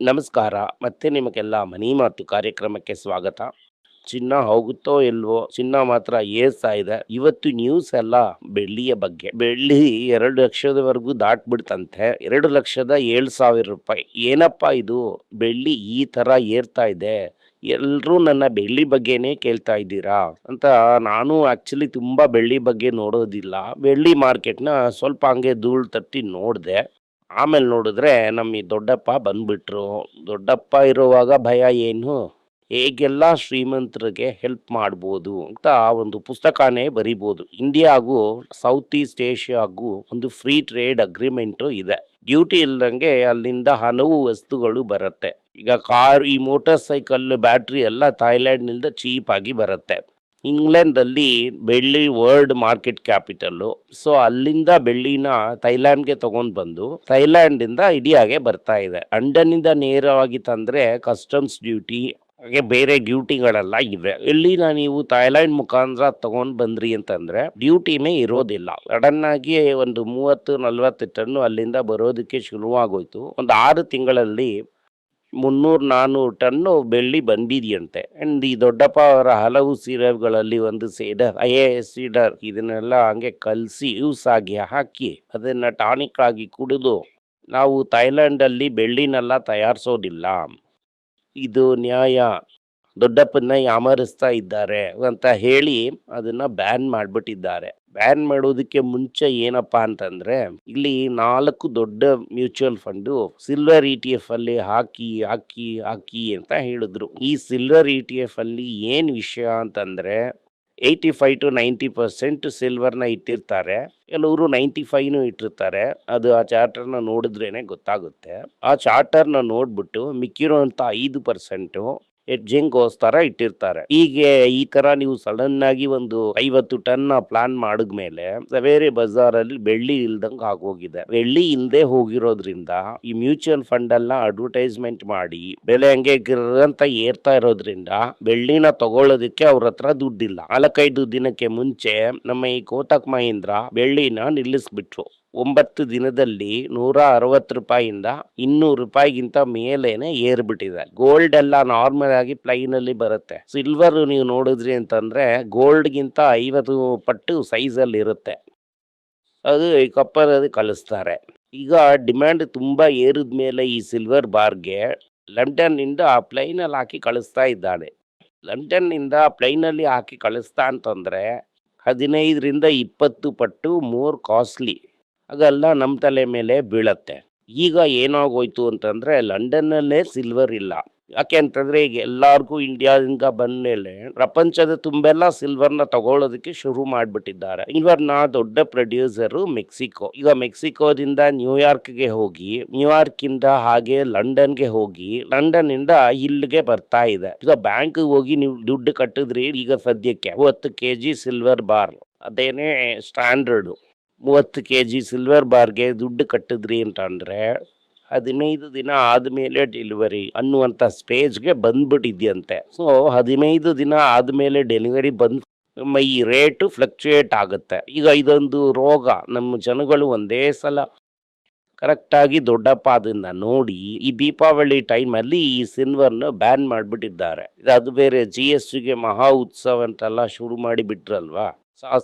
ನಮಸ್ಕಾರ. ಮತ್ತೆ ನಿಮಗೆಲ್ಲ ಮನಿ ಮಾತು ಕಾರ್ಯಕ್ರಮಕ್ಕೆ ಸ್ವಾಗತ. ಚಿನ್ನ ಹೋಗುತ್ತೋ ಇಲ್ವೋ, ಚಿನ್ನ ಮಾತ್ರ ಏರ್ತಾ ಇದೆ. ಇವತ್ತು ನ್ಯೂಸ್ ಎಲ್ಲ ಬೆಳ್ಳಿಯ ಬಗ್ಗೆ. ಬೆಳ್ಳಿ ಎರಡು ಲಕ್ಷದವರೆಗೂ ದಾಟ್ಬಿಡ್ತಂತೆ. ಎರಡು ಲಕ್ಷದ ಏಳು ಸಾವಿರ ರೂಪಾಯಿ. ಏನಪ್ಪ ಇದು? ಬೆಳ್ಳಿ ಈ ತರ ಏರ್ತಾ ಇದೆ. ಎಲ್ಲರೂ ನನ್ನ ಬೆಳ್ಳಿ ಬಗ್ಗೆನೇ ಕೇಳ್ತಾ ಇದ್ದೀರಾ? ಅಂತ ನಾನು ಆಕ್ಚುಲಿ ತುಂಬಾ ಬೆಳ್ಳಿ ಬಗ್ಗೆ ನೋಡೋದಿಲ್ಲ. ಬೆಳ್ಳಿ ಮಾರ್ಕೆಟ್ನ ಸ್ವಲ್ಪ ಹಂಗೆ ಧೂಳು ತಟ್ಟಿ ನೋಡಿದೆ. ಆಮೇಲೆ ನೋಡಿದ್ರೆ ನಮ್ಮ ಈ ದೊಡ್ಡಪ್ಪ ಬಂದ್ಬಿಟ್ರು. ದೊಡ್ಡಪ್ಪ ಇರುವಾಗ ಭಯ ಏನು? ಹೇಗೆಲ್ಲ ಶ್ರೀಮಂತರಿಗೆ ಹೆಲ್ಪ್ ಮಾಡ್ಬೋದು ಅಂತ ಆ ಒಂದು ಪುಸ್ತಕನೇ ಬರಿಬೋದು. ಇಂಡಿಯಾಗೂ ಸೌತ್ ಈಸ್ಟ್ ಏಷ್ಯಾಗೂ ಒಂದು ಫ್ರೀ ಟ್ರೇಡ್ ಅಗ್ರಿಮೆಂಟು ಇದೆ. ಡ್ಯೂಟಿ ಇಲ್ದಂಗೆ ಅಲ್ಲಿಂದ ಹಲವು ವಸ್ತುಗಳು ಬರುತ್ತೆ. ಈಗ ಕಾರ್, ಈ ಮೋಟರ್ ಸೈಕಲ್, ಬ್ಯಾಟ್ರಿ ಎಲ್ಲ ಥಾಯ್ಲ್ಯಾಂಡ್ನಿಂದ ಚೀಪ್ ಆಗಿ ಬರುತ್ತೆ. ಇಂಗ್ಲೆಂಡಲ್ಲಿ ಬೆಳ್ಳಿ ವರ್ಲ್ಡ್ ಮಾರ್ಕೆಟ್ ಕ್ಯಾಪಿಟಲ್ಲು. ಸೊ, ಅಲ್ಲಿಂದ ಬೆಳ್ಳಿನ ಥೈಲ್ಯಾಂಡ್ಗೆ ತಗೊಂಡ್ ಬಂದು ಥೈಲ್ಯಾಂಡಿಂದ ಇಂಡಿಯಾಗೆ ಬರ್ತಾ ಇದೆ. ಲಂಡನ್ನಿಂದ ನೇರವಾಗಿ ತಂದರೆ ಕಸ್ಟಮ್ಸ್ ಡ್ಯೂಟಿ, ಹಾಗೆ ಬೇರೆ ಡ್ಯೂಟಿಗಳೆಲ್ಲ ಇವೆ. ಇಲ್ಲಿನ ನೀವು ಥೈಲ್ಯಾಂಡ್ ಮುಖಾಂತರ ತಗೊಂಡು ಬಂದ್ರಿ ಅಂತಂದ್ರೆ ಡ್ಯೂಟಿನೇ ಇರೋದಿಲ್ಲ. ಸಡನ್ ಆಗಿ ಒಂದು ಮೂವತ್ತು ನಲ್ವತ್ತು ಟನ್ನು ಅಲ್ಲಿಂದ ಬರೋದಕ್ಕೆ ಶುರುವಾಗೋಯ್ತು. ಒಂದು ಆರು ತಿಂಗಳಲ್ಲಿ ಮುನ್ನೂರು ನಾನ್ನೂರು ಟನ್ನು ಬೆಳ್ಳಿ ಬಂದಿದೆಯಂತೆ. ಅಂಡ್ ಈ ದೊಡ್ಡಪ್ಪ ಅವರ ಹಲವು ಸೀರೆಗಳಲ್ಲಿ ಒಂದು cedar I A S cedar. ಇದನ್ನೆಲ್ಲ ಹಂಗೆ ಕಲಸಿ ಯೂಸ್ ಆಗಿ ಹಾಕಿ ಅದನ್ನು ಟಾನಿಕ್ ಆಗಿ ಕುಡಿದು ನಾವು ಥೈಲ್ಯಾಂಡಲ್ಲಿ ಬೆಳ್ಳಿನೆಲ್ಲ ತಯಾರಿಸೋದಿಲ್ಲ. ಇದು ನ್ಯಾಯ. ದೊಡ್ಡಪ್ಪನ ಯಾಮರಿಸ್ತಾ ಇದ್ದಾರೆ ಅಂತ ಹೇಳಿ ಅದನ್ನು ಬ್ಯಾನ್ ಮಾಡ್ಬಿಟ್ಟಿದ್ದಾರೆ. ಬ್ಯಾನ್ ಮಾಡೋದಕ್ಕೆ ಮುಂಚೆ ಏನಪ್ಪಾ ಅಂತಂದ್ರೆ, ಇಲ್ಲಿ ನಾಲ್ಕು ದೊಡ್ಡ mutual fund silver E T F ಅಲ್ಲಿ ಹಾಕಿ ಹಾಕಿ ಹಾಕಿ ಅಂತ ಹೇಳಿದ್ರು. ಈ ಸಿಲ್ವರ್ ಇ ಟಿ ಎಫ್ ಅಲ್ಲಿ ಏನ್ ವಿಷಯ ಅಂತಂದ್ರೆ, eighty five to ninety percent ಸಿಲ್ವರ್ನ ಇಟ್ಟಿರ್ತಾರೆ. ಕೆಲವರು ನೈಂಟಿ ಫೈವ್ನು ಇಟ್ಟಿರ್ತಾರೆ. ಅದು ಆ ಚಾರ್ಟರ್ನ ನೋಡಿದ್ರೇನೆ ಗೊತ್ತಾಗುತ್ತೆ. ಆ ಚಾರ್ಟರ್ನ ನೋಡ್ಬಿಟ್ಟು ಮಿಕ್ಕಿರೋಂಥ ಐದು ಪರ್ಸೆಂಟು ಹೆಡ್ಜಿಂಗ್ಗೋಸ್ಕರ ಇಟ್ಟಿರ್ತಾರೆ. ಹೀಗೆ ಈ ತರ ನೀವು ಸಡನ್ ಆಗಿ ಒಂದು ಐವತ್ತು ಟನ್ ಪ್ಲಾನ್ ಮಾಡಿದ್ಮೇಲೆ ಬಜಾರ್ ಅಲ್ಲಿ ಬೆಳ್ಳಿ ಇಲ್ದಂಗ್ ಆಗೋಗಿದೆ. ಬೆಳ್ಳಿ ಇಲ್ಲದೆ ಹೋಗಿರೋದ್ರಿಂದ ಈ ಮ್ಯೂಚುವಲ್ ಫಂಡ್ ಎಲ್ಲ ಅಡ್ವರ್ಟೈಸ್ಮೆಂಟ್ ಮಾಡಿ ಬೆಲೆ ಹಂಗೆ ಗಿರ್ರಂತ ಏರ್ತಾ ಇರೋದ್ರಿಂದ ಬೆಳ್ಳಿನ ತಗೊಳ್ಳೋದಕ್ಕೆ ಅವ್ರ ಹತ್ರ ದುಡ್ಡಿಲ್ಲ. ನಾಲ್ಕೈದು ದಿನಕ್ಕೆ ಮುಂಚೆ ನಮ್ಮ ಈ ಕೋಟಕ್ ಮಹೀಂದ್ರ ಬೆಳ್ಳಿನ ನಿಲ್ಲಿಸ್ಬಿಟ್ರು. ಒಂಬತ್ತು ದಿನದಲ್ಲಿ ನೂರ ಅರವತ್ತು ರೂಪಾಯಿಂದ ಇನ್ನೂರು ರೂಪಾಯಿಗಿಂತ ಮೇಲೇನೆ ಏರ್ಬಿಟ್ಟಿದೆ. ಗೋಲ್ಡ್ ಎಲ್ಲ ನಾರ್ಮಲ್ ಆಗಿ ಪ್ಲೈನ್ ಅಲ್ಲಿ ಬರುತ್ತೆ. ಸಿಲ್ವರ್ ನೀವು ನೋಡಿದ್ರಿ ಅಂತಂದ್ರೆ ಗೋಲ್ಡ್ ಗಿಂತ ಐವತ್ತು ಪಟ್ಟು ಸೈಜ್ ಅಲ್ಲಿ ಇರುತ್ತೆ. ಅದು ಈ ಅದು ಕಲಿಸ್ತಾರೆ. ಈಗ ಡಿಮ್ಯಾಂಡ್ ತುಂಬಾ ಏರಿದ ಮೇಲೆ ಈ ಸಿಲ್ವರ್ ಬಾರ್ಗೆ ಲಂಡನ್ ಇಂದ ಪ್ಲೈನ್ ಅಲ್ಲಿ ಹಾಕಿ ಕಳಿಸ್ತಾ ಇದ್ದಾನೆ ಲಂಡನ್ ಇಂದ ಪ್ಲೈನ್ ಅಲ್ಲಿ ಹಾಕಿ ಕಳಿಸ್ತಾ ಅಂತಂದ್ರೆ ಹದಿನೈದರಿಂದ ಇಪ್ಪತ್ತು ಪಟ್ಟು ಮೋರ್ ಕಾಸ್ಟ್ಲಿ ಅದೆಲ್ಲ ನಮ್ಮ ತಲೆ ಮೇಲೆ ಬೀಳತ್ತೆ. ಈಗ ಏನಾಗೋಯ್ತು ಅಂತಂದರೆ ಲಂಡನ್ನಲ್ಲೇ ಸಿಲ್ವರ್ ಇಲ್ಲ. ಯಾಕೆ ಅಂತಂದರೆ ಈಗ ಎಲ್ಲರಿಗೂ ಇಂಡಿಯಾದಿಂದ ಬಂದ್ಮೇಲೆ ಪ್ರಪಂಚದ ತುಂಬೆಲ್ಲ ಸಿಲ್ವರ್ನ ತಗೊಳ್ಳೋದಕ್ಕೆ ಶುರು ಮಾಡಿಬಿಟ್ಟಿದ್ದಾರೆ. ಸಿಲ್ವರ್ನ ದೊಡ್ಡ ಪ್ರೊಡ್ಯೂಸರು ಮೆಕ್ಸಿಕೋ. ಈಗ ಮೆಕ್ಸಿಕೋದಿಂದ ನ್ಯೂಯಾರ್ಕ್ಗೆ ಹೋಗಿ ನ್ಯೂಯಾರ್ಕಿಂದ ಹಾಗೆ ಲಂಡನ್ಗೆ ಹೋಗಿ, ಲಂಡನ್ ಇಂದ ಇಲ್ಲಿಗೆ ಬರ್ತಾ ಇದೆ. ಈಗ ಬ್ಯಾಂಕ್ ಹೋಗಿ ನೀವು ದುಡ್ಡು ಕಟ್ಟಿದ್ರಿ, ಈಗ ಸದ್ಯಕ್ಕೆ ಕೆ ಜಿ ಸಿಲ್ವರ್ ಬಾರ್ ಅದೇನೇ ಸ್ಟ್ಯಾಂಡರ್ಡ್ ಮೂವತ್ತು ಕೆ ಜಿ ಸಿಲ್ವರ್ ಬಾರ್ಗೆ ದುಡ್ಡು ಕಟ್ಟಿದ್ರಿ ಅಂತ ಅಂದರೆ ಹದಿನೈದು ದಿನ ಆದಮೇಲೆ ಡೆಲಿವರಿ ಅನ್ನುವಂಥ ಸ್ಟೇಜ್ಗೆ ಬಂದ್ಬಿಟ್ಟಿದ್ಯಂತೆ. ಸೊ ಹದಿನೈದು ದಿನ ಆದಮೇಲೆ ಡೆಲಿವರಿ ಬಂದು ಮೈ ಈ ರೇಟು ಫ್ಲಕ್ಚುಯೇಟ್ ಆಗುತ್ತೆ. ಈಗ ಇದೊಂದು ರೋಗ, ನಮ್ಮ ಜನಗಳು ಒಂದೇ ಸಲ ಕರೆಕ್ಟಾಗಿ ದೊಡ್ಡಪ್ಪ ಅದನ್ನು ನೋಡಿ ಈ ದೀಪಾವಳಿ ಟೈಮಲ್ಲಿ ಈ ಸಿಲ್ವರ್ನ ಬ್ಯಾನ್ ಮಾಡಿಬಿಟ್ಟಿದ್ದಾರೆ. ಅದು ಬೇರೆ ಜಿ ಎಸ್ ಟಿಗೆ ಮಹಾ ಉತ್ಸವ ಅಂತೆಲ್ಲ ಶುರು ಮಾಡಿ ಬಿಟ್ರಲ್ವಾ?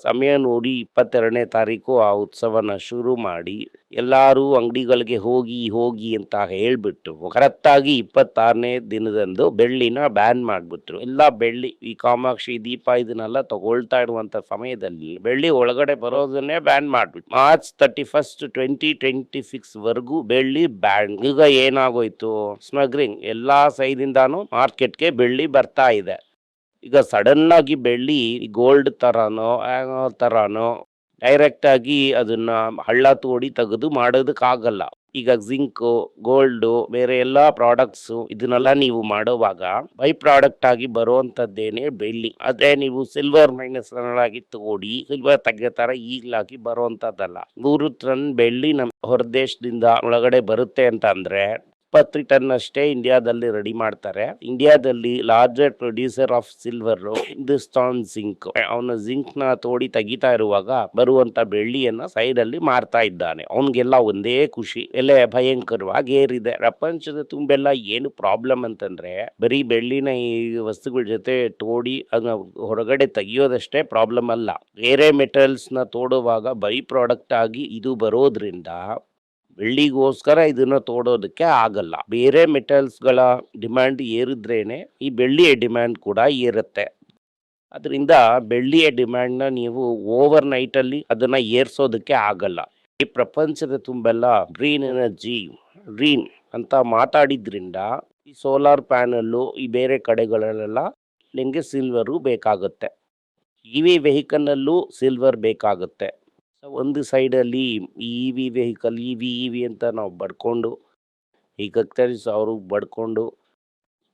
ಸಮಯ ನೋಡಿ ಇಪ್ಪತ್ತೆರಡನೇ ತಾರೀಕು ಆ ಉತ್ಸವನ ಶುರು ಮಾಡಿ ಎಲ್ಲರೂ ಅಂಗಡಿಗಳಿಗೆ ಹೋಗಿ ಹೋಗಿ ಅಂತ ಹೇಳ್ಬಿಟ್ಟು ಕರೆಕ್ಟಾಗಿ ಇಪ್ಪತ್ತಾರನೇ ದಿನದಂದು ಬೆಳ್ಳಿನ ಬ್ಯಾನ್ ಮಾಡಿಬಿಟ್ರು. ಎಲ್ಲ ಬೆಳ್ಳಿ, ಈ ಕಾಮಾಕ್ಷಿ ದೀಪ ಇದನ್ನೆಲ್ಲ ತಗೊಳ್ತಾ ಇರುವಂಥ ಸಮಯದಲ್ಲಿ ಬೆಳ್ಳಿ ಒಳಗಡೆ ಬರೋದನ್ನೇ ಬ್ಯಾನ್ ಮಾಡ್ಬಿಟ್ಟು March thirty first twenty twenty six ವರೆಗೂ ಬೆಳ್ಳಿ ಬ್ಯಾನ್. ಈಗ ಏನಾಗೋಯ್ತು? ಸ್ಮಗ್ಲಿಂಗ್. ಎಲ್ಲಾ ಸೈದಿಂದಾನು ಮಾರ್ಕೆಟ್ಗೆ ಬೆಳ್ಳಿ ಬರ್ತಾ ಇದೆ. ಈಗ ಸಡನ್ ಆಗಿ ಬೆಳ್ಳಿ ಗೋಲ್ಡ್ ತರಾನೋ ತರಾನೋ ಡೈರೆಕ್ಟ್ ಆಗಿ ಅದನ್ನ ಹಳ್ಳ ತೋಡಿ ತೆಗೆದು ಮಾಡೋದಕ್ಕಾಗಲ್ಲ ಈಗ ಜಿಂಕು ಗೋಲ್ಡು ಬೇರೆ ಎಲ್ಲ ಪ್ರಾಡಕ್ಟ್ಸ್ ಇದನ್ನೆಲ್ಲ ನೀವು ಮಾಡುವಾಗ ಬೈ ಪ್ರಾಡಕ್ಟ್ ಆಗಿ ಬರುವಂತದ್ದೇನೆ ಬೆಳ್ಳಿ. ಅದೇ ನೀವು ಸಿಲ್ವರ್ ಮೈನಸ್ ಆಗಿ ತಗೊಡಿ ಸಿಲ್ವರ್ ತೆಗೆತಾರ ಈಗಲಾಗಿ ಬರುವಂತದ್ದಲ್ಲ. ನೂರು ಟನ್ ಬೆಳ್ಳಿ ನಮ್ಮ ಹೊರದೇಶದಿಂದ ಒಳಗಡೆ ಬರುತ್ತೆ ಅಂತ ಅಂದ್ರೆ ಇಪ್ಪತ್ತು ಟನ್ ಅಷ್ಟೇ ಇಂಡಿಯಾದಲ್ಲಿ ರೆಡಿ ಮಾಡ್ತಾರೆ. ಇಂಡಿಯಾದಲ್ಲಿ larger producer of silver Hindustan Zinc ಅವನ ಜಿಂಕ್ ತೋಡಿ ತೆಗಿತಾ ಇರುವಾಗ ಬರುವಂತ ಬೆಳ್ಳಿಯನ್ನ ಸೈಡ್ ಅಲ್ಲಿ ಮಾರ್ತಾ ಇದ್ದಾನೆ. ಅವನ್ಗೆಲ್ಲ ಒಂದೇ ಖುಷಿ. ಎಲ್ಲ ಭಯಂಕರವಾಗಿ ಏರಿದೆ. ಪ್ರಪಂಚದ ತುಂಬೆಲ್ಲ ಏನು ಪ್ರಾಬ್ಲಮ್ ಅಂತಂದ್ರೆ ಬರೀ ಬೆಳ್ಳಿನ ಈ ವಸ್ತುಗಳ ಜೊತೆ ತೋಡಿ ಅದನ್ನ ಹೊರಗಡೆ ತೆಗಿಯೋದಷ್ಟೇ ಪ್ರಾಬ್ಲಮ್ ಅಲ್ಲ. ಬೇರೆ ಮೆಟಲ್ಸ್ನ ತೋಡುವಾಗ ಬೈ ಪ್ರಾಡಕ್ಟ್ ಆಗಿ ಇದು ಬರೋದ್ರಿಂದ ಬೆಳ್ಳಿಗೋಸ್ಕರ ಇದನ್ನ ತೋಡೋದಕ್ಕೆ ಆಗಲ್ಲ. ಬೇರೆ ಮೆಟಲ್ಸ್ಗಳ ಡಿಮ್ಯಾಂಡ್ ಏರಿದ್ರೇನೆ ಈ ಬೆಳ್ಳಿಯ ಡಿಮ್ಯಾಂಡ್ ಕೂಡ ಏರುತ್ತೆ. ಅದರಿಂದ ಬೆಳ್ಳಿಯ ಡಿಮ್ಯಾಂಡ್ನ ನೀವು ಓವರ್ ನೈಟ್ ಅಲ್ಲಿ ಅದನ್ನ ಏರ್ಸೋದಕ್ಕೆ ಆಗಲ್ಲ. ಈ ಪ್ರಪಂಚದ ತುಂಬೆಲ್ಲ ಗ್ರೀನ್ ಎನರ್ಜಿ, ಗ್ರೀನ್ ಅಂತ ಮಾತಾಡಿದ್ರಿಂದ ಈ ಸೋಲಾರ್ ಪ್ಯಾನಲ್ಲು, ಈ ಬೇರೆ ಕಡೆಗಳಲ್ಲೆಲ್ಲ ನಿಮಗೆ ಸಿಲ್ವರು ಬೇಕಾಗುತ್ತೆ. ಇ ವಿ ವೆಹಿಕಲ್ನಲ್ಲೂ ಸಿಲ್ವರ್ ಬೇಕಾಗುತ್ತೆ. ಸೊ ಒಂದು ಸೈಡಲ್ಲಿ E V vehicle E V E V ಅಂತ ನಾವು ಬಡ್ಕೊಂಡು ಈ ಕಕ್ತರಿಸ್ ಅವರು ಬಡ್ಕೊಂಡು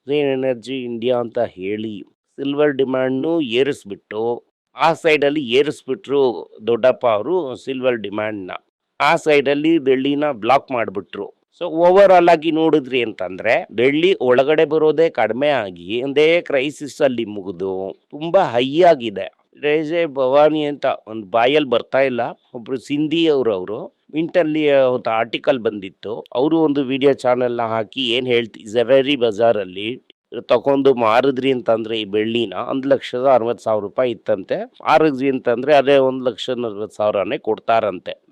ಗ್ರೀನ್ ಎನರ್ಜಿ ಇಂಡಿಯಾ ಅಂತ ಹೇಳಿ ಸಿಲ್ವರ್ ಡಿಮ್ಯಾಂಡ್ನು ಏರಿಸ್ಬಿಟ್ಟು, ಆ ಸೈಡಲ್ಲಿ ಏರಿಸ್ಬಿಟ್ರು ದೊಡ್ಡಪ್ಪ ಅವರು ಸಿಲ್ವರ್ ಡಿಮ್ಯಾಂಡ್ನ ಆ ಸೈಡಲ್ಲಿ ಬೆಳ್ಳಿನ ಬ್ಲಾಕ್ ಮಾಡಿಬಿಟ್ರು. ಸೊ ಓವರ್ ಆಗಿ ನೋಡಿದ್ರಿ ಅಂತಂದ್ರೆ, ಬೆಳ್ಳಿ ಒಳಗಡೆ ಬರೋದೇ ಕಡಿಮೆ ಆಗಿ, ಒಂದೇ ಕ್ರೈಸಿಸ್ ಅಲ್ಲಿ ಮುಗಿದು, ತುಂಬಾ ಹೈ ಆಗಿದೆ. ರೇಜೆ ಭವಾನಿ ಅಂತ ಒಂದು ಬಾಯಲ್ಲಿ ಬರ್ತಾ ಇಲ್ಲ. ಒಬ್ರು ಸಿಂಧಿ ಅವರು ಅವರು. ಮಿಂಟಲ್ಲಿ ಒಂದು ಆರ್ಟಿಕಲ್ ಬಂದಿತ್ತು. ಅವರು ಒಂದು ವಿಡಿಯೋ ಚಾನೆಲ್ನ ಹಾಕಿ ಏನು ಹೇಳ್ತಿ ಜವೆರಿ ಬಜಾರಲ್ಲಿ ತಗೊಂಡು ಮಾರಿದ್ರಿ ಅಂತಂದ್ರೆ ಈ ಬೆಳ್ಳಿನ ಒಂದ್ ಲಕ್ಷದ ಅರವತ್ ಸಾವಿರ ರೂಪಾಯಿ ಇತ್ತಂತೆ. ಮಾರಿದ್ರಿ ಅಂತಂದ್ರೆ ಅದೇ ಒಂದು ಲಕ್ಷದ ಅರವತ್ತು ಸಾವಿರನೇ ಕೊಡ್ತಾರಂತೆ.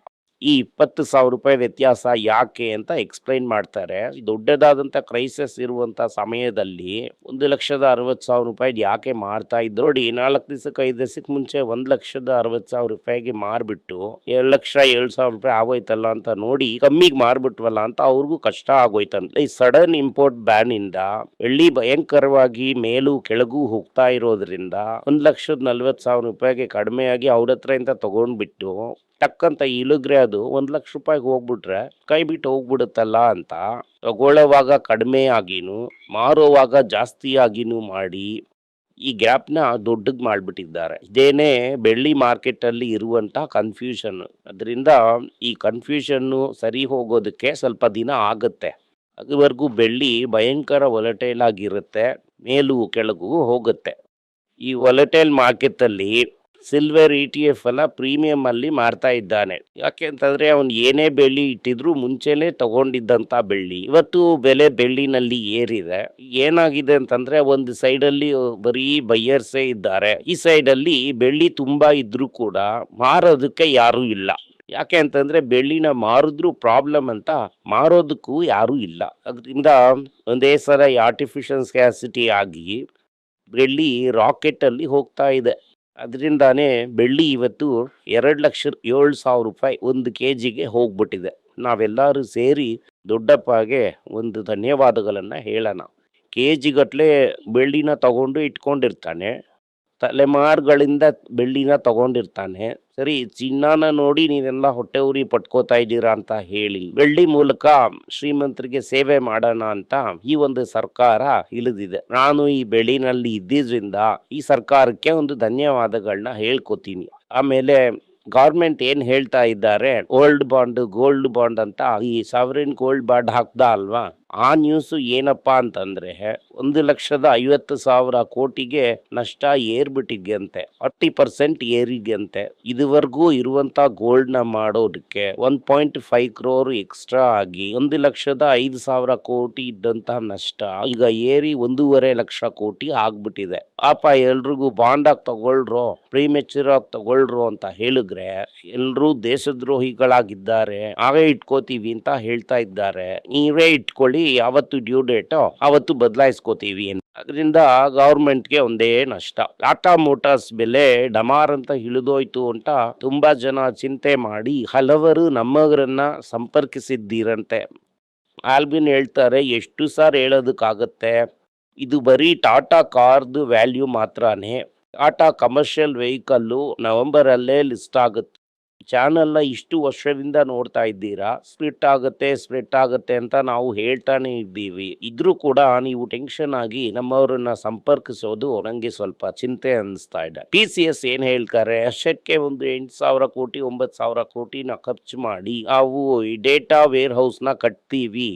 ಈ ಇಪ್ಪತ್ತು ಸಾವಿರ ರೂಪಾಯಿ ವ್ಯತ್ಯಾಸ ಯಾಕೆ ಅಂತ ಎಕ್ಸ್ಪ್ಲೈನ್ ಮಾಡ್ತಾರೆ. ದೊಡ್ಡದಾದಂಥ ಕ್ರೈಸಿಸ್ ಇರುವಂಥ ಸಮಯದಲ್ಲಿ ಒಂದು ಲಕ್ಷದ ಅರವತ್ತು ಸಾವಿರ ರೂಪಾಯಿ ಯಾಕೆ ಮಾರ್ತಾ ಇದ್ರು? ನೋಡಿ, ನಾಲ್ಕು ದಿವಸಕ್ಕೆ ಐದು ದಿವಸಕ್ಕೆ ಮುಂಚೆ ಒಂದು ಲಕ್ಷದ ಅರವತ್ತು ಸಾವಿರ ರೂಪಾಯಿಗೆ ಮಾರ್ಬಿಟ್ಟು ಏಳು ಲಕ್ಷ ಏಳು ಸಾವಿರ ರೂಪಾಯಿ ಆಗೋಯ್ತಲ್ಲ ಅಂತ ನೋಡಿ ಕಮ್ಮಿಗೆ ಮಾರ್ಬಿಟ್ವಲ್ಲ ಅಂತ ಅವ್ರಿಗೂ ಕಷ್ಟ ಆಗೋಯ್ತಂತ ಈ ಸಡನ್ ಇಂಪೋರ್ಟ್ ಬ್ಯಾನ್ ಇಂದ ಬೆಳ್ಳಿ ಭಯಂಕರವಾಗಿ ಮೇಲೂ ಕೆಳಗೂ ಹೋಗ್ತಾ ಇರೋದ್ರಿಂದ ಒಂದ್ ಲಕ್ಷದ ನಲ್ವತ್ ಸಾವಿರ ರೂಪಾಯಿಗೆ ಕಡಿಮೆಯಾಗಿ ಅವ್ರ ಹತ್ರ ಇಂದ ತಗೊಂಡ್ಬಿಟ್ಟು ಟಕ್ಕಂತ ಇಳಿದ್ರೆ ಅದು ಒಂದು ಲಕ್ಷ ರೂಪಾಯಿಗೆ ಹೋಗ್ಬಿಟ್ರೆ ಕೈ ಬಿಟ್ಟು ಹೋಗ್ಬಿಡುತ್ತಲ್ಲ ಅಂತ. ತಗೊಳ್ಳೋವಾಗ ಕಡಿಮೆ ಆಗಿನೂ, ಮಾರುವಾಗ ಜಾಸ್ತಿ ಆಗಿನೂ ಮಾಡಿ ಈ ಗ್ಯಾಪ್ನ ದೊಡ್ಡದು ಮಾಡಿಬಿಟ್ಟಿದ್ದಾರೆ. ಇದೇನೇ ಬೆಳ್ಳಿ ಮಾರ್ಕೆಟ್ ಅಲ್ಲಿ ಇರುವಂತ ಕನ್ಫ್ಯೂಷನ್ ಅದರಿಂದ ಈ ಕನ್ಫ್ಯೂಷನ್ ಸರಿ ಹೋಗೋದಕ್ಕೆ ಸ್ವಲ್ಪ ದಿನ ಆಗುತ್ತೆ. ಅದುವರೆಗೂ ಬೆಳ್ಳಿ ಭಯಂಕರ ಒಲಟೈಲ್ ಆಗಿರುತ್ತೆ, ಮೇಲೂ ಕೆಳಗೂ ಹೋಗುತ್ತೆ. ಈ ಒಲಟೈಲ್ ಮಾರ್ಕೆಟ್ ಅಲ್ಲಿ ಸಿಲ್ವರ್ ಇ ಟಿ ಎಫ್ ಅನ್ನ ಪ್ರೀಮಿಯಂ ಅಲ್ಲಿ ಮಾಡ್ತಾ ಇದ್ದಾನೆ. ಯಾಕೆ ಅಂತಂದ್ರೆ ಅವನ್ ಏನೇ ಬೆಳ್ಳಿ ಇಟ್ಟಿದ್ರು ಮುಂಚೆನೆ ತಗೊಂಡಿದ್ದಂತ ಬೆಳ್ಳಿ. ಇವತ್ತು ಬೆಲೆ ಬೆಳ್ಳಿನಲ್ಲಿ ಏರಿದೆ. ಏನಾಗಿದೆ ಅಂತಂದ್ರೆ ಒಂದು ಸೈಡ್ ಅಲ್ಲಿ ಬರೀ ಬೈಯರ್ಸೇ ಇದ್ದಾರೆ. ಈ ಸೈಡ್ ಅಲ್ಲಿ ಬೆಳ್ಳಿ ತುಂಬಾ ಇದ್ರೂ ಕೂಡ ಮಾರೋದಕ್ಕೆ ಯಾರು ಇಲ್ಲ. ಯಾಕೆ ಅಂತಂದ್ರೆ ಬೆಳ್ಳಿನ ಮಾರಿದ್ರು ಪ್ರಾಬ್ಲಮ್ ಅಂತ ಮಾರೋದಕ್ಕೂ ಯಾರು ಇಲ್ಲ. ಅದರಿಂದ ಒಂದೇ ಸಲ ಆರ್ಟಿಫಿಷಿಯಲ್ ಸ್ಕ್ಯಾಸಿಟಿ ಆಗಿ ಬೆಳ್ಳಿ ರಾಕೆಟ್ ಅಲ್ಲಿ ಹೋಗ್ತಾ ಇದೆ. ಅದರಿಂದಾನೇ ಬೆಳ್ಳಿ ಇವತ್ತು ಎರಡು ಲಕ್ಷ ಏಳು ಸಾವಿರ ರೂಪಾಯಿ ಒಂದು ಕೆ ಜಿಗೆ ಹೋಗ್ಬಿಟ್ಟಿದೆ. ನಾವೆಲ್ಲರೂ ಸೇರಿ ದೊಡ್ಡಪ್ಪಗೆ ಒಂದು ಧನ್ಯವಾದಗಳನ್ನು ಹೇಳೋಣ. ಕೆ ಜಿಗಟ್ಟಲೆ ಬೆಳ್ಳಿನ ತಗೊಂಡು ಇಟ್ಕೊಂಡಿರ್ತಾನೆ. ತಲೆಮಾರುಗಳಿಂದ ಬೆಳ್ಳಿನ ತಗೊಂಡಿರ್ತಾನೆ. ಸರಿ, ಚಿನ್ನನ ನೋಡಿ ನೀವೆಲ್ಲ ಹೊಟ್ಟೆ ಉರಿ ಪಟ್ಕೋತಾ ಇದ್ದೀರಾ ಅಂತ ಹೇಳಿ, ಬೆಳ್ಳಿ ಮೂಲಕ ಶ್ರೀಮಂತರಿಗೆ ಸೇವೆ ಮಾಡೋಣ ಅಂತ ಈ ಒಂದು ಸರ್ಕಾರ ಇಳಿದಿದೆ. ನಾನು ಈ ಬೆಳ್ಳಿನಲ್ಲಿ ಇದ್ದಿದ್ರಿಂದ ಈ ಸರ್ಕಾರಕ್ಕೆ ಒಂದು ಧನ್ಯವಾದಗಳನ್ನ ಹೇಳ್ಕೊತೀನಿ. ಆಮೇಲೆ ಗೌರ್ಮೆಂಟ್ ಏನ್ ಹೇಳ್ತಾ ಇದ್ದಾರೆ, ಓಲ್ಡ್ ಬಾಂಡ್, ಗೋಲ್ಡ್ ಬಾಂಡ್ ಅಂತ, ಈ ಸಾವರಿನ್ ಗೋಲ್ಡ್ ಬಾಂಡ್ ಹಾಕ್ದ ಅಲ್ವಾ? ಆ ನ್ಯೂಸ್ ಏನಪ್ಪಾ ಅಂತಂದ್ರೆ ಒಂದು ಲಕ್ಷದ ಐವತ್ತು ಸಾವಿರ ಕೋಟಿಗೆ ನಷ್ಟ ಏರ್ಬಿಟ್ಟಿದ್ಯಂತೆ, ಫಾರ್ಟಿ ಪರ್ಸೆಂಟ್ ಏರಿದ್ಯಂತೆ. ಇದುವರೆಗೂ ಇರುವಂತ ಗೋಲ್ಡ್ನ ಮಾಡೋದಕ್ಕೆ one point five crore extra ಆಗಿ ಒಂದು ಲಕ್ಷದ ಐದು ಸಾವಿರ ಕೋಟಿ ಇದ್ದಂತಹ ನಷ್ಟ ಈಗ ಏರಿ ಒಂದೂವರೆ ಲಕ್ಷ ಕೋಟಿ ಆಗ್ಬಿಟ್ಟಿದೆ. ಪಾಪ ಎಲ್ರಿಗೂ ಬಾಂಡ್ ಆಗಿ ತಗೊಳ್ರು ಪ್ರೀಮೆಚೂರ್ ಆಗಿ ತಗೊಳ್ರು ಅಂತ ಹೇಳಿದ್ರೆ ಎಲ್ಲರೂ ದೇಶದ್ರೋಹಿಗಳಾಗಿದ್ದಾರೆ. ನಾವೇ ಇಟ್ಕೋತೀವಿ ಅಂತ ಹೇಳ್ತಾ ಇದ್ದಾರೆ. ನೀವೇ ಇಟ್ಕೊಳ್ಳಿ ಯಾವತ್ತು ಡ್ಯೂ ಡೇಟೋ ಅವತ್ತು ಬದಲಾಯಿಸ್ಕೋತೀವಿ ಅದರಿಂದ ಗೌರ್ಮೆಂಟ್ಗೆ ಒಂದೇ ನಷ್ಟ. ಟಾಟಾ ಮೋಟಾರ್ಸ್ ಬೆಲೆ ಡಮಾರ್ ಅಂತ ಇಳಿದೋಯ್ತು ಅಂತ ತುಂಬಾ ಜನ ಚಿಂತೆ ಮಾಡಿ ಹಲವರು ನಮ್ಮವರನ್ನ ಸಂಪರ್ಕಿಸಿದ್ದೀರಂತೆ. ಆಲ್ಬಿನ್ ಹೇಳ್ತಾರೆ, ಎಷ್ಟು ಸಾರ್ ಹೇಳೋದಕ್ಕಾಗತ್ತೆ? ಇದು ಬರೀ ಟಾಟಾ ಕಾರ್ದು ವ್ಯಾಲ್ಯೂ ಮಾತ್ರನೇ. ಟಾಟಾ ಕಮರ್ಷಿಯಲ್ ವೆಹಿಕಲ್ಲು ನವೆಂಬರಲ್ಲೇ ಲಿಸ್ಟ್ ಆಗುತ್ತೆ. ಚಾನಲ್ನ ಇಷ್ಟು ವರ್ಷದಿಂದ ನೋಡ್ತಾ ಇದ್ದೀರಾ? ಸ್ಪ್ಲಿಟ್ ಆಗುತ್ತೆ ಸ್ಪ್ಲಿಟ್ ಆಗುತ್ತೆ ಅಂತ ನಾವು ಹೇಳ್ತಾನೆ ಇದ್ದೀವಿ. ಇದ್ರೂ ಕೂಡ ನೀವು ಟೆನ್ಷನ್ ಆಗಿ ನಮ್ಮವರನ್ನ ಸಂಪರ್ಕಿಸೋದು ನಂಗೆ ಸ್ವಲ್ಪ ಚಿಂತೆ ಅನಿಸ್ತಾ ಇದೆ. ಪಿ ಸಿ ಎಸ್ ಏನ್ ಹೇಳ್ತಾರೆ? ಅಷ್ಟಕ್ಕೆ ಒಂದು ಎಂಟು ಸಾವಿರ ಕೋಟಿ, ಒಂಬತ್ತು ಸಾವಿರ ಕೋಟಿನ ಖರ್ಚು ಮಾಡಿ ನಾವು ಈ ಡೇಟಾ ವೇರ್ನ ಕಟ್ತೀವಿ.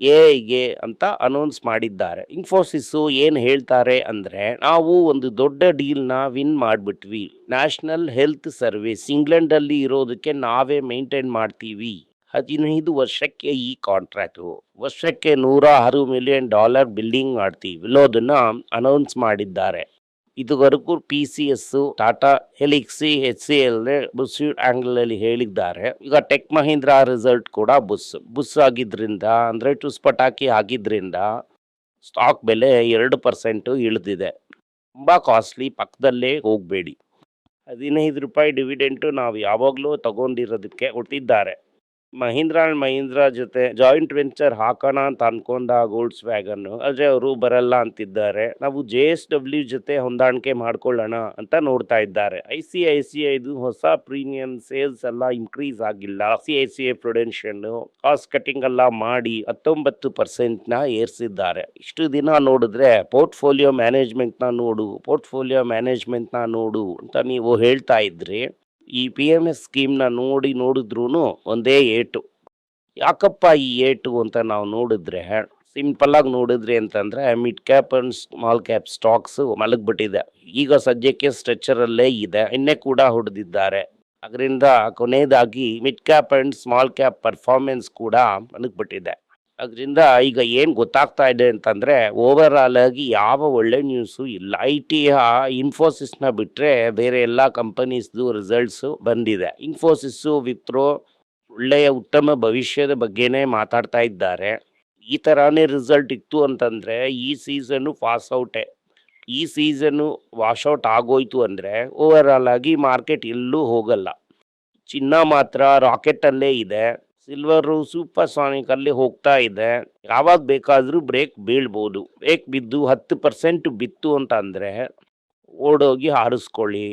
ಎಐಗೆ ಅಂತ ಅನೌನ್ಸ್ ಮಾಡಿದ್ದಾರೆ. ಇನ್ಫೋಸಿಸ್ಸು ಏನು ಹೇಳ್ತಾರೆ ಅಂದರೆ, ನಾವು ಒಂದು ದೊಡ್ಡ ಡೀಲ್ನ ವಿನ್ ಮಾಡಿಬಿಟ್ವಿ. ನ್ಯಾಷನಲ್ ಹೆಲ್ತ್ ಸರ್ವಿಸ್ ಇಂಗ್ಲೆಂಡಲ್ಲಿ ಇರೋದಕ್ಕೆ ನಾವೇ ಮೇಂಟೈನ್ ಮಾಡ್ತೀವಿ. ಹದಿನೈದು ವರ್ಷಕ್ಕೆ ಈ ಕಾಂಟ್ರಾಕ್ಟು ವರ್ಷಕ್ಕೆ ನೂರ ಆರು ಮಿಲಿಯನ್ ಡಾಲರ್ ಬಿಲ್ಡಿಂಗ್ ಮಾಡ್ತೀವಿ. ಅನ್ನೋದನ್ನು ಅನೌನ್ಸ್ ಮಾಡಿದ್ದಾರೆ. ಇದುವರೆಗೂ P C S Tata Elxsi H C L ಬುಸ್ angle ಅಲ್ಲಿ ಹೇಳಿದ್ದಾರೆ. ಈಗ ಟೆಕ್ ಮಹೀಂದ್ರಾ ರಿಸಲ್ಟ್ ಕೂಡ ಬುಸ್ ಬುಸ್ ಆಗಿದ್ರಿಂದ, ಅಂದ್ರೆ ಟುಸ್ ಪಟಾಕಿ ಆಗಿದ್ರಿಂದ ಸ್ಟಾಕ್ ಬೆಲೆ ಎರಡು ಪರ್ಸೆಂಟ್ ಇಳಿದಿದೆ. ತುಂಬಾ ಕಾಸ್ಟ್ಲಿ ಪಕ್ಕದಲ್ಲೇ ಹೋಗಬೇಡಿ. ಹದಿನೈದು ರೂಪಾಯಿ ಡಿವಿಡೆಂಟು ನಾವು ಯಾವಾಗಲೂ ತಗೊಂಡಿರೋದಕ್ಕೆ ಕೊಟ್ಟಿದ್ದಾರೆ ಮಹೀಂದ್ರ ಆ್ಯಂಡ್ ಮಹೀಂದ್ರ ಜೊತೆ ಜಾಯಿಂಟ್ ವೆಂಚರ್ ಹಾಕೋಣ ಅಂತ ಅನ್ಕೊಂಡ ಗೋಲ್ಡ್ಸ್ ವ್ಯಾಗನ್ ಆದರೆ ಅವರು ಬರಲ್ಲ ಅಂತಿದ್ದಾರೆ. ನಾವು ಜೆ ಎಸ್ ಡಬ್ಲ್ಯೂ ಜೊತೆ ಹೊಂದಾಣಿಕೆ ಮಾಡ್ಕೊಳ್ಳೋಣ ಅಂತ ನೋಡ್ತಾ ಇದ್ದಾರೆ. ಐ ಸಿ ಐ ಸಿ ಐದು ಹೊಸ ಪ್ರೀಮಿಯಂ ಸೇಲ್ಸ್ ಎಲ್ಲ ಇನ್ಕ್ರೀಸ್ ಆಗಿಲ್ಲ. C I C I Prudential cost cutting ಎಲ್ಲ ಮಾಡಿ ಹತ್ತೊಂಬತ್ತು ಪರ್ಸೆಂಟ್ನ ಏರ್ಸಿದ್ದಾರೆ. ಇಷ್ಟು ದಿನ ನೋಡಿದ್ರೆ ಪೋರ್ಟ್ಫೋಲಿಯೋ ಮ್ಯಾನೇಜ್ಮೆಂಟ್ನ ನೋಡು ಪೋರ್ಟ್ಫೋಲಿಯೋ ಮ್ಯಾನೇಜ್ಮೆಂಟ್ನ ನೋಡು ಅಂತ ನೀವು ಹೇಳ್ತಾ ಇದ್ರಿ. ಈ ಪಿ ಎಂ ಎಸ್ ಸ್ಕೀಮ್ನ ನೋಡಿ ನೋಡಿದ್ರೂ ಒಂದೇ ಏಟು. ಯಾಕಪ್ಪ ಈ ಏಟು ಅಂತ ನಾವು ನೋಡಿದ್ರೆ ಸಿಂಪಲ್ಲಾಗಿ ನೋಡಿದ್ರಿ ಅಂತಂದ್ರೆ mid cap and small cap stocks ಮಲಗಿಬಿಟ್ಟಿದೆ. ಈಗ ಸದ್ಯಕ್ಕೆ ಸ್ಟ್ರೆಚರಲ್ಲೇ ಇದೆ, ಇನ್ನೇ ಕೂಡ ಹೊಡೆದಿದ್ದಾರೆ. ಅದರಿಂದ ಕೊನೆಯದಾಗಿ mid cap and small cap performance ಕೂಡ ಮಲಗ್ಬಿಟ್ಟಿದೆ. ಅದರಿಂದ ಈಗ ಏನು ಗೊತ್ತಾಗ್ತಾ ಇದೆ ಅಂತಂದರೆ ಓವರ್ ಆಲ್ ಆಗಿ ಯಾವ ಒಳ್ಳೆ ನ್ಯೂಸು ಇಲ್ಲ. ಐ ಟಿ ಇನ್ಫೋಸಿಸ್ನ ಬಿಟ್ಟರೆ ಬೇರೆ ಎಲ್ಲ ಕಂಪನೀಸ್ದು ರಿಸಲ್ಟ್ಸು ಬಂದಿದೆ. ಇನ್ಫೋಸಿಸ್ಸು ವಿಪ್ರೋ ಒಳ್ಳೆಯ ಉತ್ತಮ ಭವಿಷ್ಯದ ಬಗ್ಗೆನೇ ಮಾತಾಡ್ತಾ ಇದ್ದಾರೆ. ಈ ಥರನೇ ರಿಸಲ್ಟ್ ಇತ್ತು ಅಂತಂದರೆ ಈ ಸೀಸನ್ನು ಪಾಸ್ ಔಟೇ ಈ ಸೀಸನ್ನು ವಾಶೌಟ್ ಆಗೋಯ್ತು ಅಂದರೆ ಓವರ್ ಆಲ್ ಆಗಿ ಮಾರ್ಕೆಟ್ ಎಲ್ಲೂ ಹೋಗಲ್ಲ. ಚಿನ್ನ ಮಾತ್ರ ರಾಕೆಟಲ್ಲೇ ಇದೆ. ಸಿಲ್ವರು ಸೂಪರ್ ಸಾನಿಕ್ ಅಲ್ಲಿ ಹೋಗ್ತಾ ಇದೆ. ಯಾವಾಗ ಬೇಕಾದರೂ ಬ್ರೇಕ್ ಬೀಳ್ಬೋದು. ಬ್ರೇಕ್ ಬಿದ್ದು ಹತ್ತು ಪರ್ಸೆಂಟ್ ಬಿತ್ತು ಅಂತ ಅಂದ್ರೆ ಓಡೋಗಿ ಹಾರಿಸ್ಕೊಳ್ಳಿ.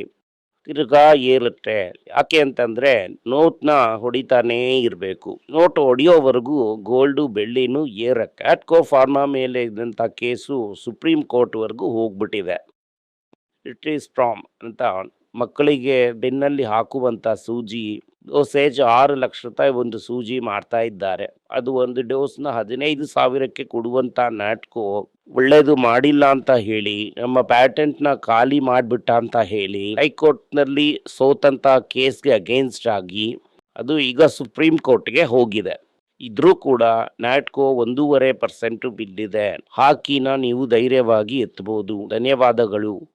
ತಿರ್ಗಾ ಏರುತ್ತೆ. ಯಾಕೆ ಅಂತಂದ್ರೆ ನೋಟ್ನ ಹೊಡಿತಾನೇ ಇರಬೇಕು. ನೋಟ್ ಹೊಡಿಯೋವರೆಗೂ ಗೋಲ್ಡು ಬೆಳ್ಳಿನೂ ಏರಕ್ಕೆ. ಅಟ್ಕೋ ಫಾರ್ಮಾ ಮೇಲೆ ಇದ್ದಂಥ ಕೇಸು ಸುಪ್ರೀಂ ಕೋರ್ಟ್ವರೆಗೂ ಹೋಗ್ಬಿಟ್ಟಿದೆ. ಇಟ್ ಈಸ್ ಸ್ಟ್ರಾಂಗ್ ಅಂತ ಮಕ್ಕಳಿಗೆ ಬೆನ್ನಲ್ಲಿ ಹಾಕುವಂಥ ಸೂಜಿ ಡೋಸೇಜ್ ಆರು ಲಕ್ಷ ರೂಪಾಯಿ ಒಂದು ಸೂಜಿ ಮಾಡ್ತಾ ಇದ್ದಾರೆ. ಅದು ಒಂದು ಡೋಸ್ನ ಹದಿನೈದು ಸಾವಿರಕ್ಕೆ ಕೊಡುವಂಥ ನಾಟ್ಕೋ, ಒಳ್ಳೇದು ಮಾಡಿಲ್ಲ ಅಂತ ಹೇಳಿ, ನಮ್ಮ ಪ್ಯಾಟೆಂಟ್ನ ಖಾಲಿ ಮಾಡಿಬಿಟ್ಟ ಅಂತ ಹೇಳಿ, ಹೈಕೋರ್ಟ್ನಲ್ಲಿ ಸೋತಂಥ ಕೇಸ್ಗೆ ಅಗೇನ್ಸ್ಟ್ ಆಗಿ, ಅದು ಈಗ ಸುಪ್ರೀಂ ಕೋರ್ಟ್ಗೆ ಹೋಗಿದೆ. ಇದ್ರೂ ಕೂಡ ನ್ಯಾಟ್ಕೋ ಒಂದೂವರೆ ಪರ್ಸೆಂಟು ಬಿದ್ದಿದೆ. ಹಾಕಿನ ನೀವು ಧೈರ್ಯವಾಗಿ ಎತ್ತಬಹುದು ಧನ್ಯವಾದಗಳು.